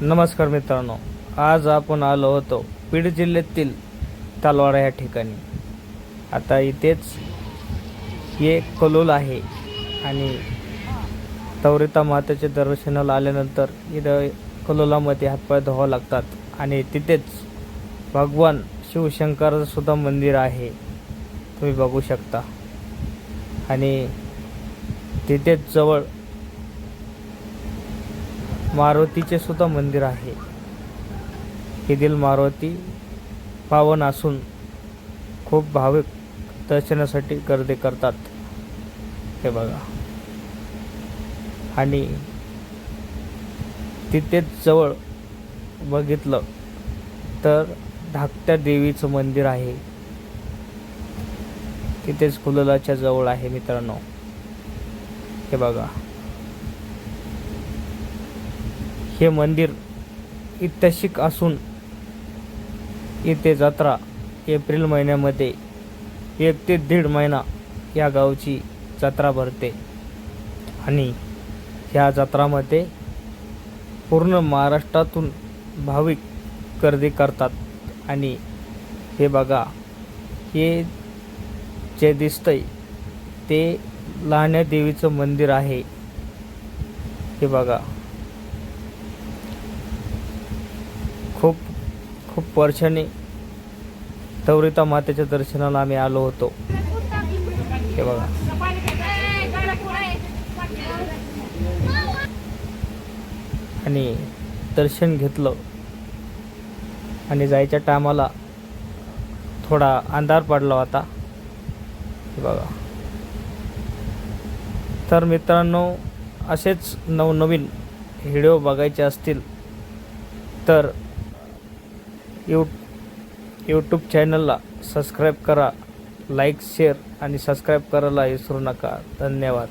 नमस्कार मित्रांनो आज आपण आलो होतो बीड जिल्ह्यातील तालवाडा या ठिकाणी. आता इथेच हे कलोल आहे आणि तवरिता मातेच्या दर्शनाला आल्यानंतर इथं कलोलामध्ये हातपाय धुवावं लागतात आणि तिथेच भगवान शिवशंकराचं सुद्धा मंदिर आहे. तुम्ही बघू शकता. आणि तिथेच जवळ मारुतीचे सुद्धा मंदिर आहे. येथील मारुती पावन असून खूप भाविक दर्शनासाठी गर्दी करतात. हे बघा. आणि तिथेच जवळ बघितलं तर धाकट्या देवीचं मंदिर आहे. तिथेच कुललाच्या जवळ आहे मित्रांनो. हे बघा. हे मंदिर ऐतिहासिक असून इथे जत्रा एप्रिल महिन्यामध्ये एक ते दीड महिना या गावची जत्रा भरते. आणि ह्या जत्रामध्ये पूर्ण महाराष्ट्रातून भाविक गर्दी करतात. आणि हे बघा हे जे दिसतंय ते लहान्या देवीचं मंदिर आहे. हे बघा. खूप खूप वर्षांनी तवरिता मातेच्या दर्शनाला आम्ही आलो होतो. हे बघा. आणि दर्शन घेतलं. आणि जायच्या टायमाला थोडा अंधार पडला होता. हे बघा. तर मित्रांनो असेच नवनवीन व्हिडिओ बघायचे असतील तर यू यूट्यूब चॅनलला सबस्क्राईब करा लाईक शेअर आणि सबस्क्राईब करायला विसरू नका. धन्यवाद.